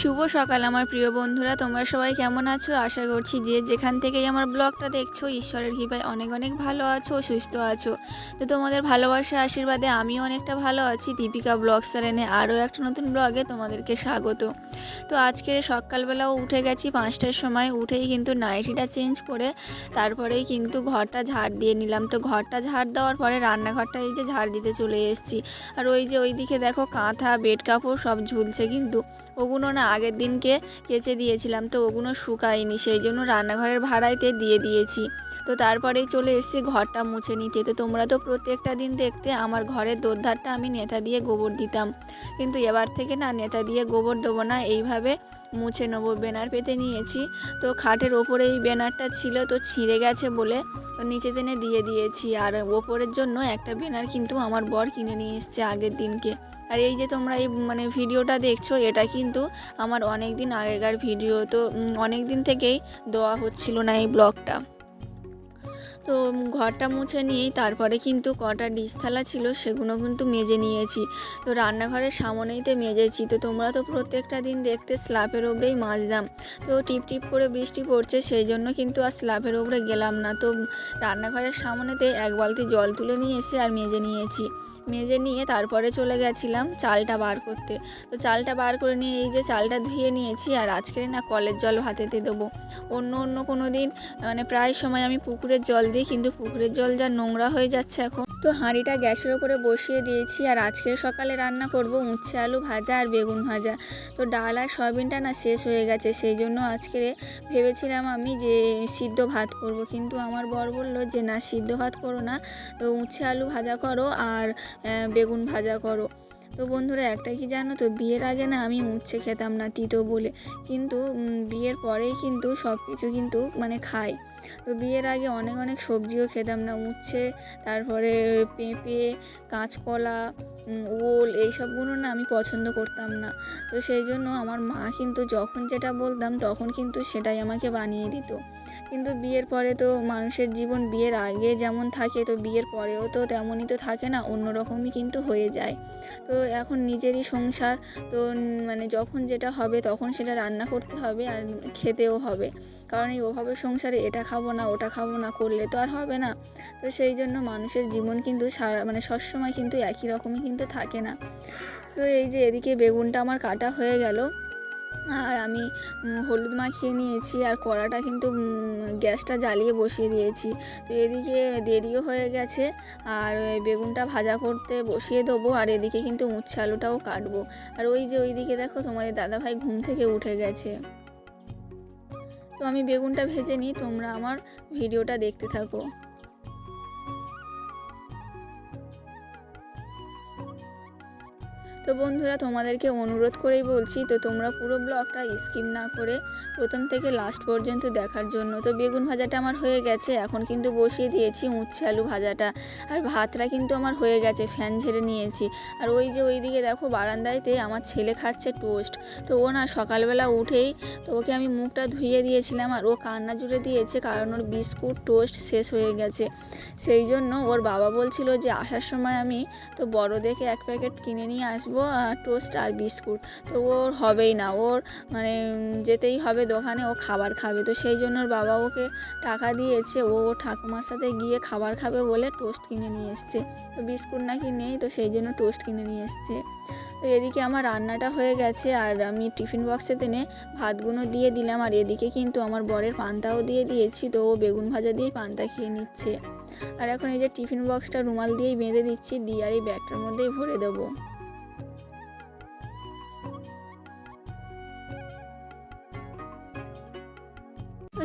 শুভ সকাল আমার প্রিয় বন্ধুরা, তোমরা সবাই কেমন আছো? আশা করছি যে যেখান থেকেই আমার ব্লগটা দেখছ, ঈশ্বরের কৃপায় অনেক অনেক ভালো আছো, সুস্থ আছো। তো তোমাদের ভালোবাসা আশীর্বাদে আমিও অনেকটা ভালো আছি। দীপিকা ব্লগ চ্যানেলে আরও একটা নতুন ব্লগে তোমাদেরকে স্বাগত। তো আজকে সকালবেলাও উঠে গেছি পাঁচটার সময়, উঠেই কিন্তু নাইটিটা চেঞ্জ করে তারপরেই কিন্তু ঘরটা ঝাড় দিয়ে নিলাম। তো ঘরটা ঝাড় দেওয়ার পরে রান্নাঘরটা এই যে ঝাড় দিতে চলে এসেছি। আর ওই যে ওইদিকে দেখো কাঁথা বেড কাপড় সব ঝুলছে কিন্তু ওগুলো না আগের দিনকে কেচে দিয়েছিলাম, তো ওগুলো শুকায়নি। সেই জন্য রান্নাঘরের ভাড়াইতে দিয়ে দিয়েছি। তো তারপরেই চলে এসেছি ঘরটা মুছে নিতে। তো তোমরা তো প্রত্যেকটা দিন দেখতে আমার ঘরের দোরধারটা আমি নেতা দিয়ে গোবর দিতাম। কিন্তু এবার থেকে না নেতা দিয়ে গোবর দেবো না, এইভাবে মুছে নেব। ব্যানার পেতে নিয়েছি। তো খাটের ওপরে এই ব্যানারটা ছিল, তো ছিঁড়ে গেছে বলে তো নিচে টেনে দিয়ে দিয়েছি। আর ওপরের জন্য একটা ব্যানার কিন্তু আমার বর কিনে নিয়ে এসছে আগের দিনকে। আর এই যে তোমরা এই মানে ভিডিওটা দেখছ, এটা কিন্তু আমার অনেক দিন আগেকার ভিডিও। তো অনেক দিন থেকেই দেওয়া হচ্ছিল না এই ব্লগটা। তো ঘরটা মুছে নিয়েই তারপরে কিন্তু কটা ডিশ থালা ছিল সেগুলো কিন্তু মেজে নিয়েছি। তো রান্নাঘরের সামনেইতে মেজেছি। তো তোমরা তো প্রত্যেকটা দিন দেখতে স্ল্যাপের ওপরেই মাজদাম তো টিপ টিপ করে বৃষ্টি পড়ছে সেই জন্য কিন্তু আর স্ল্যাপের ওপরে গেলাম না। তো রান্নাঘরের সামনেতে এক বালতি জল তুলে নিয়ে এসে আর মেজে নিয়েছি। মেজে নিয়ে তারপরে চলে গেছিলাম চালটা বার করতে। তো চালটা বার করে নিয়ে এই যে চালটা ধুয়ে নিয়েছি আর আজকে না কলের জল ভাতেতে দেবো। অন্য অন্য কোনো দিন মানে প্রায় সময় আমি পুকুরের জল দিই কিন্তু পুকুরের জল যা নোংরা হয়ে যাচ্ছে এখন। তো হাঁড়িটা গ্যাসের ওপরে বসিয়ে দিয়েছি আর আজকে সকালে রান্না করব উচ্ছে আলু ভাজা আর বেগুন ভাজা। তো ডাল আর সয়াবিনটা না শেষ হয়ে গেছে, সেই জন্য আজকে ভেবেছিলাম আমি যে সিদ্ধ ভাত করব, কিন্তু আমার বর বলল যে, না, সিদ্ধ ভাত করো না, তো উচ্ছে আলু ভাজা করো আর বেগুন ভাজা করো। তো বন্ধুরা, একটা কি জানো তো, বিয়ের আগে না আমি উচ্ছে খেতাম না তিতো বলে। কিন্তু বিয়ের পরেই কিন্তু সব কিছু কিন্তু মানে খাই। তো বিয়ের আগে অনেক অনেক সবজিও খেতাম না, উচ্ছে, তারপরে পেঁপে, কাঁচকলা ওল, এইসবগুলো না আমি পছন্দ করতাম না। তো সেই জন্য আমার মা কিন্তু যখন যেটা বলতাম, তখন কিন্তু সেটাই আমাকে বানিয়ে দিত। কিন্তু বিয়ের পরে তো মানুষের জীবন বিয়ের আগে যেমন থাকে, তো বিয়ের পরেও তো তেমনই তো থাকে না, অন্যরকমই কিন্তু হয়ে যায়। তো এখন নিজেরই সংসার, তো মানে যখন যেটা হবে তখন সেটা রান্না করতে হবে আর খেতেও হবে। কারণ এই ওভাবে সংসারে এটা খাব না, ওটা খাব না, করলে তো আর হবে না। তো সেই জন্য মানুষের জীবন কিন্তু সারা মানে সবসময় কিন্তু একই রকমই কিন্তু থাকে না। তো এই যে এদিকে বেগুনটা আমার কাটা হয়ে গেল আর আমি হলুদ মাখিয়ে নিয়েছি আর কড়াটা কিন্তু গ্যাসটা জ্বালিয়ে বসিয়ে দিয়েছি। তো এদিকে দেরিও হয়ে গেছে আর বেগুনটা ভাজা করতে বসিয়ে দেবো আর এদিকে কিন্তু উচ্ছে আলুটাও কাটবো। আর ওই যে ওইদিকে দেখো তোমাদের দাদাভাই ঘুম থেকে উঠে গেছে। তো আমি বেগুনটা ভেজে নিই, তোমরা আমার ভিডিওটা দেখতে থাকো। তো বন্ধুরা, তোমাদেরকে অনুরোধ করেই বলছি, তো তোমরা পুরো ব্লগটা স্কিপ না করে প্রথম থেকে লাস্ট পর্যন্ত দেখার জন্য। তো বেগুন ভাজাটা আমার হয়ে গেছে, এখন কিন্তু বসিয়ে দিয়েছি উচ্ছে আলু ভাজাটা। আর ভাতটা কিন্তু আমার হয়ে গেছে, ফ্যান ঝেড়ে নিয়েছি। আর ওই যে ওই দিকে দেখো বারান্দাইতে আমার ছেলে খাচ্ছে টোস্ট। তো ও না সকালবেলা উঠেই, তো ওকে আমি মুখটা ধুইয়ে দিয়েছিলাম, আর ও কান্না জুড়ে দিয়েছে, কারণ ওর বিস্কুট টোস্ট শেষ হয়ে গেছে। সেই জন্য ওর বাবা বলছিল যে, আসার সময় আমি তো বড় দেখে এক প্যাকেট কিনে নিয়ে আসব টোস্ট আর বিস্কুট। তো ওর হবেই না, ওর মানে যেতেই হবে দোকানে, ও খাবার খাবে। তো সেই জন্য ওর বাবা ওকে টাকা দিয়েছে, ও ঠাকুমার সাথে গিয়ে খাবার খাবে বলে টোস্ট কিনে নিয়ে এসছে। তো বিস্কুট নাকি নেই, তো সেই জন্য টোস্ট কিনে নিয়ে এসছে। তো এদিকে আমার রান্নাটা হয়ে গেছে, আর আমি টিফিন বক্সে টেনে ভাতগুলো দিয়ে দিলাম। আর এদিকে কিন্তু আমার বরের পান্তাও দিয়ে দিয়েছি, তো ও বেগুন ভাজা দিয়েই পান্তা খেয়ে নিচ্ছে। আর এখন এই যে টিফিন বক্সটা রুমাল দিয়েই বেঁধে দিচ্ছি, দিয়ে আর এই ব্যাগটার মধ্যেই ভরে দেবো।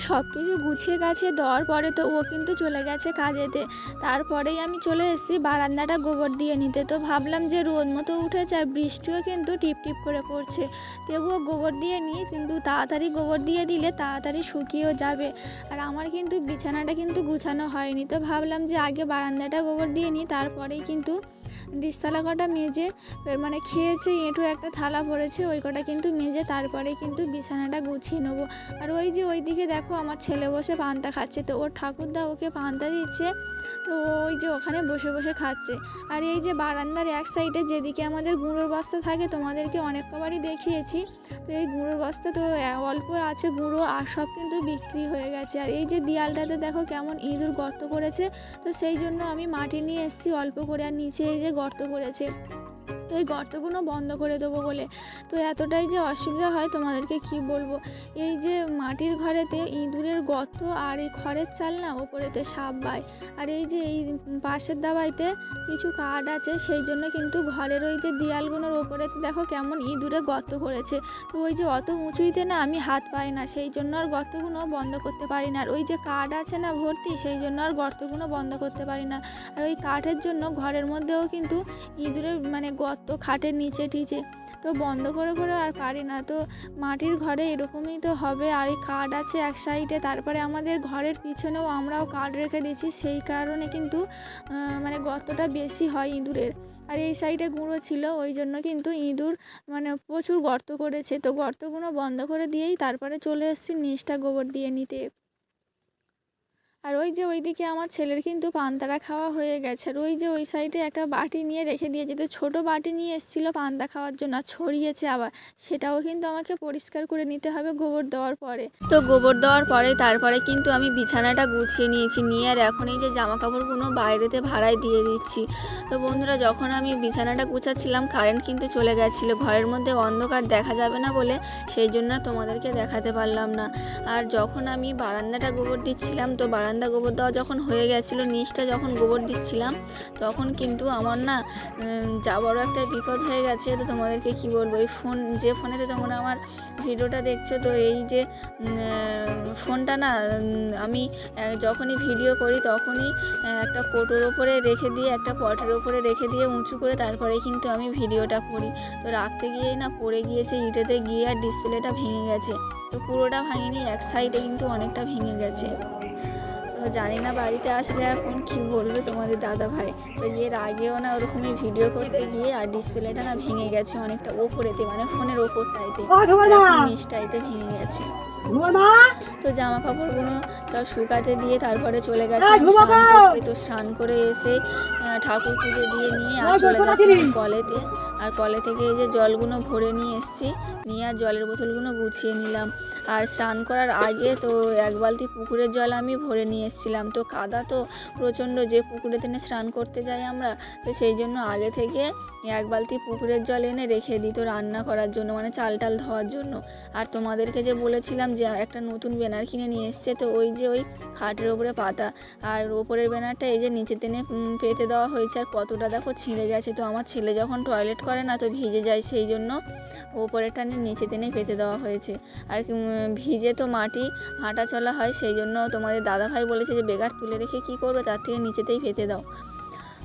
সব কিছু গুছিয়ে গাছিয়ে দেওয়ার পরে তো ও কিন্তু চলে গেছে কাজেতে। তারপরেই আমি চলে এসেছি বারান্দাটা গোবর দিয়ে নিতে। তো ভাবলাম যে রোদ মতো উঠেছে আর বৃষ্টিও কিন্তু টিপ টিপ করে পড়ছে। তবুও গোবর দিয়ে নিই কিন্তু তাড়াতাড়ি গোবর দিয়ে দিলে তাড়াতাড়ি শুকিয়েও যাবে। আর আমার কিন্তু বিছানাটা কিন্তু গুছানো হয়নি। তো ভাবলাম যে আগে বারান্দাটা গোবর দিয়ে নিই তারপরেই কিন্তু ডিশ থালা কটা মেজে মানে খেয়েছে এঁটো একটা থালা পড়েছে ওই কটা কিন্তু মেজে, তারপরে কিন্তু বিছানাটা গুছিয়ে নেব। আর ওই যে ওই দিকে দেখো, আমার ছেলে বসে পান্তা খাচ্ছে, তো ওর ঠাকুরদা ওকে পান্তা দিচ্ছে। তো ওই যে ওখানে বসে বসে খাচ্ছে। আর এই যে বারান্দার এক সাইডে যেদিকে আমাদের গুঁড়োর বস্তা থাকে, তোমাদেরকে অনেক কবারই দেখিয়েছি। তো এই গুঁড়োর বস্তা তো অল্প আছে গুঁড়ো, আর সব কিন্তু বিক্রি হয়ে গেছে। আর এই যে দেয়ালটাতে দেখো কেমন ইঁদুর গর্ত করেছে। তো সেই জন্য আমি মাটি নিয়ে এসেছি, অল্প করে। আর নিচে এই যে গর্ত করেছে। তো এই গর্তগুলো বন্ধ করে দেবো বলে। তো এতটাই যে অসুবিধা হয়, তোমাদেরকে কি বলব? এই যে মাটির ঘরেতে ইঁদুরের গর্ত আর এই খড়ের চাল না, ওপরেতে সাপ বায়। আর এই যে এই পাশের দাবাইতে কিছু কাঠ আছে, সেই জন্য কিন্তু ঘরের ওই যে দেয়ালগুলোর ওপরেতে দেখো কেমন ইঁদুরে গর্ত করেছে। তো ওই যে অত উঁচুইতে না আমি হাত পাই না, সেই জন্য আর গর্তগুলো বন্ধ করতে পারি না। আর ওই যে কাঠ আছে না ভর্তি, সেই জন্য আর গর্তগুলো বন্ধ করতে পারি না। আর ওই কাঠের জন্য ঘরের মধ্যেও কিন্তু ইঁদুরের মানে গর্ত খাটের নিচে টিচে। তো বন্ধ করে করে আর পারি না। তো মাটির ঘরে এরকমই তো হবে। আর এই কাঠ আছে এক সাইডে। তারপরে আমাদের ঘরের পিছনেও আমরাও কাঠ রেখে দিয়েছি। সেই কারণে কিন্তু মানে গর্তটা বেশি হয় ইঁদুরের। আর এই সাইডে গুঁড়ো ছিল। ওই জন্য কিন্তু ইঁদুর মানে প্রচুর গর্ত করেছে। তো গর্তগুলো বন্ধ করে দিয়েই তারপরে চলে এসেছি নিচটা গোবর দিয়ে নিতে। আর ওই যে ওইদিকে আমার ছেলের কিন্তু পান্তাটা খাওয়া হয়ে গেছে। আর ওই যে ওই সাইডে একটা বাটি নিয়ে রেখে দিয়েছে। তো ছোটো বাটি নিয়ে এসেছিল পান্তা খাওয়ার জন্য ছড়িয়েছে আবার। সেটাও কিন্তু আমাকে পরিষ্কার করে নিতে হবে গোবর দেওয়ার পরে। তো গোবর দেওয়ার পরে তারপরে কিন্তু আমি বিছানাটা গুছিয়ে নিয়েছি, নিয়ে আর এখন এই যে জামা কাপড়গুলো বাইরেতে ভাড়ায় দিয়ে দিচ্ছি। তো বন্ধুরা, যখন আমি বিছানাটা গুছাচ্ছিলাম কারেন্ট কিন্তু চলে গেছিল। ঘরের মধ্যে অন্ধকার দেখা যাবে না বলে সেই জন্য তোমাদেরকে দেখাতে পারলাম না। আর যখন আমি বারান্দাটা গোবর দিচ্ছিলাম, তো বারান্দা গোবর দেওয়া যখন হয়ে গেছিল, নিচটা যখন গোবর দিচ্ছিলাম, তখন কিন্তু আমার না যা বড় একটা বিপদ হয়ে গেছে, তো তোমাদেরকে কি বলব? এই ফোন, যে ফোনেতে তোমরা আমার ভিডিওটা দেখছ, তো এই যে ফোনটা না আমি যখনই ভিডিও করি তখনই একটা কোটোর ওপরে রেখে দিয়ে, একটা পটের ওপরে রেখে দিয়ে উঁচু করে তারপরে কিন্তু আমি ভিডিওটা করি। তো রাখতে গিয়েই না পড়ে গিয়েছে, ইটেতে গিয়ে আর ডিসপ্লেটা ভেঙে গেছে। তো পুরোটা ভাঙেনি, এক সাইডে কিন্তু অনেকটা ভেঙে গেছে। তো জানি না বাড়িতে আসলে এখন কি বলবে তোমাদের দাদা ভাই। তো এর আগেও না ওরকমই ভিডিও করতে গিয়ে আর ডিসপ্লেটা না ভেঙে গেছে অনেকটা ওপরেতে মানে ফোনের ওপরটাইতে। নিচটাইতে ভেঙে গেছে। তো জামা কাপড়গুলো সব শুকাতে দিয়ে তারপরে চলে গেছে তো স্নান করে এসে ঠাকুর পুজো দিয়ে নিয়ে আর চলে গেছিলাম কলেতে। আর কলে থেকে এই যে জলগুলো ভরে নিয়ে এসেছি নিয়ে আর জলের বোতলগুলো গুছিয়ে নিলাম। আর স্নান করার আগে তো এক বালতি পুকুরের জল আমি ভরে নিয়ে এসেছিলাম। তো কাদা তো প্রচণ্ড যে পুকুরে দিনে স্নান করতে যাই আমরা তো সেই জন্য আগে থেকে এক বালতি পুকুরের জল এনে রেখে দিত রান্না করার জন্য মানে চাল টাল ধোয়ার জন্য। আর তোমাদেরকে যে বলেছিলাম যে একটা নতুন ব্যানার কিনে নিয়ে এসছে তো ওই যে ওই খাটের ওপরে পাতা। আর ওপরের ব্যানারটা এই যে নিচে উম, পেতে দেওয়া হয়েছে আর কতটা দেখো ছিঁড়ে গেছে। তো আমার ছেলে যখন টয়লেট করে না, তো ভিজে যায় সেই জন্য ওপরে টানে, নিচে টেনে পেতে দেওয়া হয়েছে। আর ভিজে তো মাটি হাঁটা চলা হয়, সেই জন্য তোমাদের দাদাভাই বলেছে যে, বেগার তুলে রেখে কি করবে? তার থেকে নিচেতেই পেতে দাও।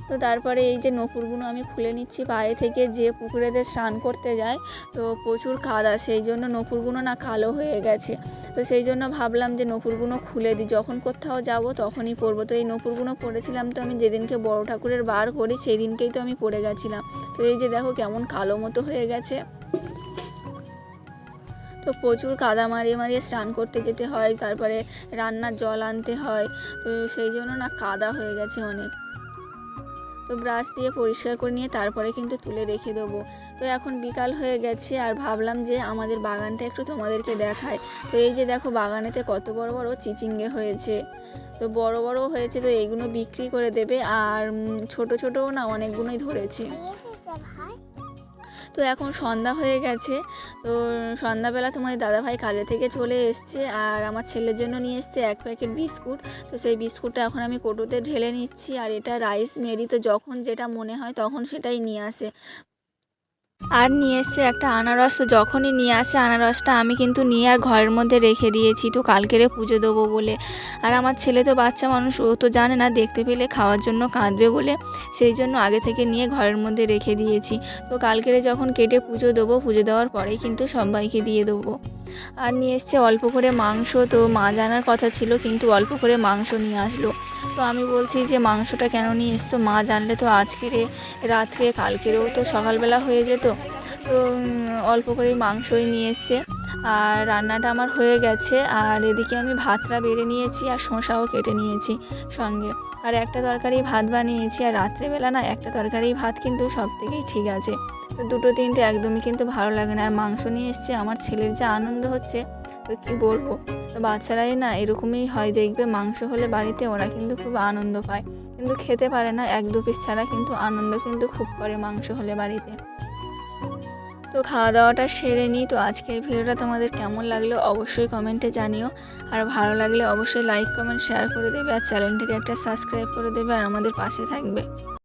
তো তারপরে এই যে নপুরগুলো আমি খুলে নিচ্ছি, পায়ে থেকে যে পুকুরেতে স্নান করতে যায়, তো প্রচুর কাদা সেই জন্য নপুরগুলো না কালো হয়ে গেছে। তো সেই জন্য ভাবলাম যে নপুরগুলো খুলে দিই, যখন কোথাও যাব তখনই পরবো। তো এই নপুরগুলো পরেছিলাম তো আমি যেদিনকে বড় ঠাকুরের বার করি সেই দিনকেই তো আমি পরে গেছিলাম। তো এই যে দেখো কেমন কালো মতো হয়ে গেছে। তো প্রচুর কাদা মারিয়ে মারিয়ে স্নান করতে যেতে হয়, তারপরে রান্নার জল আনতে হয়, তো সেই জন্য না কাদা হয়ে গেছে অনেক। তো ব্রাশ দিয়ে পরিষ্কার করে নিয়ে তারপরে কিন্তু তুলে রেখে দেবো। তো এখন বিকাল হয়ে গেছে আর ভাবলাম যে আমাদের বাগানটা একটু তোমাদেরকে দেখায় তো এই যে দেখো বাগানেতে কত বড় বড় চিচিঙ্গে হয়েছে। তো বড় বড় হয়েছে তো এইগুলো বিক্রি করে দেবে আর ছোট ছোটও না অনেকগুলোই ধরেছে। তো এখন সন্ধ্যা হয়ে গেছে। তো সন্ধ্যাবেলা তোমাদের দাদাভাই কাজে থেকে চলে এসছে আর আমার ছেলের জন্য নিয়ে এসছে এক প্যাকেট বিস্কুট। তো সেই বিস্কুটটা এখন আমি কোটোতে ঢেলে নিচ্ছি আর এটা রাইস মেরি, তো যখন যেটা মনে হয় তখন সেটাই নিয়ে আসে। আর নিয়ে এসছে একটা আনারস। তো যখনই নিয়ে আসে আনারসটা, আমি কিন্তু নিয়ে আর ঘরের মধ্যে রেখে দিয়েছি তো কালকেরে পুজো দেবো বলে। আর আমার ছেলে তো বাচ্চা মানুষ, ও তো জানে না, দেখতে পেলে খাওয়ার জন্য কাঁদবে বলে। সেই জন্য আগে থেকে নিয়ে ঘরের মধ্যে রেখে দিয়েছি। তো কালকেরে যখন কেটে পুজো দেবো, পুজো দেওয়ার পরেই কিন্তু সবাইকে দিয়ে দেবো। আর নিয়ে এসছে অল্প করে মাংস। তো মা জানার কথা ছিল, কিন্তু অল্প করে মাংস নিয়ে আসলো। তো আমি বলছি যে, মাংসটা কেন নিয়ে এসছো? মা জানলে তো আজকের রাত্রে, কালকেরও তো সকালবেলা হয়ে যেত। তো অল্প করেই মাংসই নিয়ে এসছে। আর রান্নাটা আমার হয়ে গেছে। আর এদিকে আমি ভাতটা বেড়ে নিয়েছি আর শসাও কেটে নিয়েছি সঙ্গে। আর একটা তরকারি ভাত বানিয়েছি। আর রাত্রেবেলা না একটা তরকারি ভাত কিন্তু সব থেকেই ঠিক আছে। দুটো তিনটে একদমই কিন্তু ভালো লাগে না। আর মাংস নিয়ে এসছে, আমার ছেলের যে আনন্দ হচ্ছে, তো কী বলব? তো বাচ্চারাই না এরকমই হয়, দেখবে মাংস হলে বাড়িতে ওরা কিন্তু খুব আনন্দ পায়। কিন্তু খেতে পারে না, এক দু পিস ছাড়া কিন্তু আনন্দ কিন্তু খুব করে মাংস হলে বাড়িতে। তো খাওয়া দাওয়াটা সেরে নিই, তো আজকের ভিডিওটা তোমাদের কেমন লাগল অবশ্যই কমেন্টে জানিও। আর ভালো লাগলে অবশ্যই লাইক কমেন্ট শেয়ার করে দেবে, আর চ্যানেলটিকে একটা সাবস্ক্রাইব করে দেবে, আর আমাদের পাশে থাকবে।